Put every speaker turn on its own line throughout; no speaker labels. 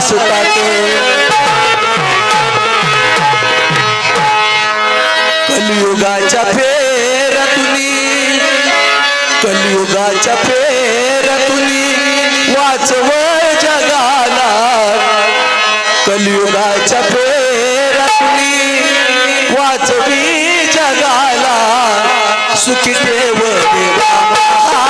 सुतात कलियुगाच्या फेरतुनी कलियुगाच्या फेरतुनी वाचव जगाला. कलियुगाच्या फेरतुनी वाचवी जगाला. सुखी ठेव देवा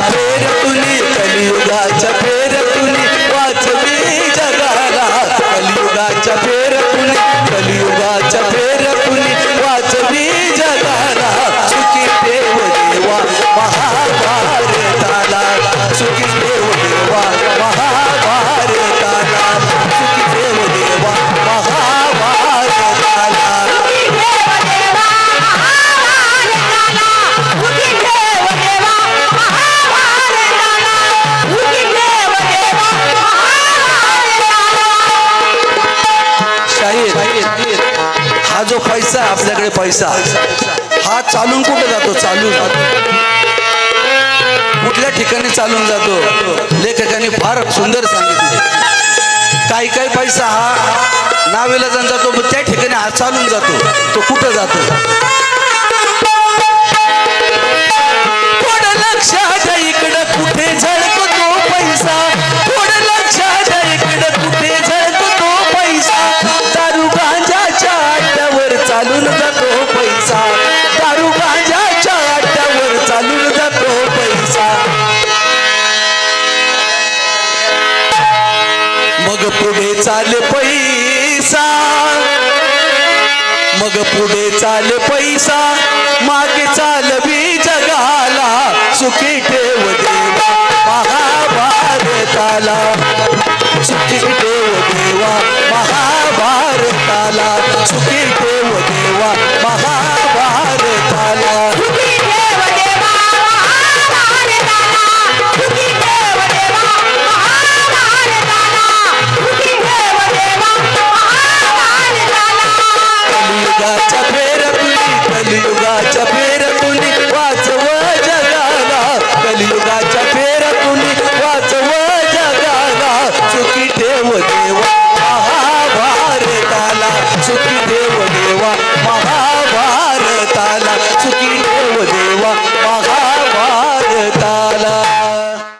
कलियुगाच्या फेरतुनी कलियुगाच्या फेरतुनी आपल्याकडे पैसा. हा चालून कुठे जातो? चालून. कुठल्या ठिकाणी चालून जातो? लेखकांनी फार सुंदर सांगितले. काही काही पैसा हा नावेला जाऊन जातो मग त्या ठिकाणी हा चालून जातो. तो कुठं जातो? मग पुढे चाल पैसा. मग पुढे चाल पैसा. मागे चालवी जगाला. सुखी ठेव देवा. महाभारताला. सुखी ठेव देवा. महाभारताला. सुखी ठेव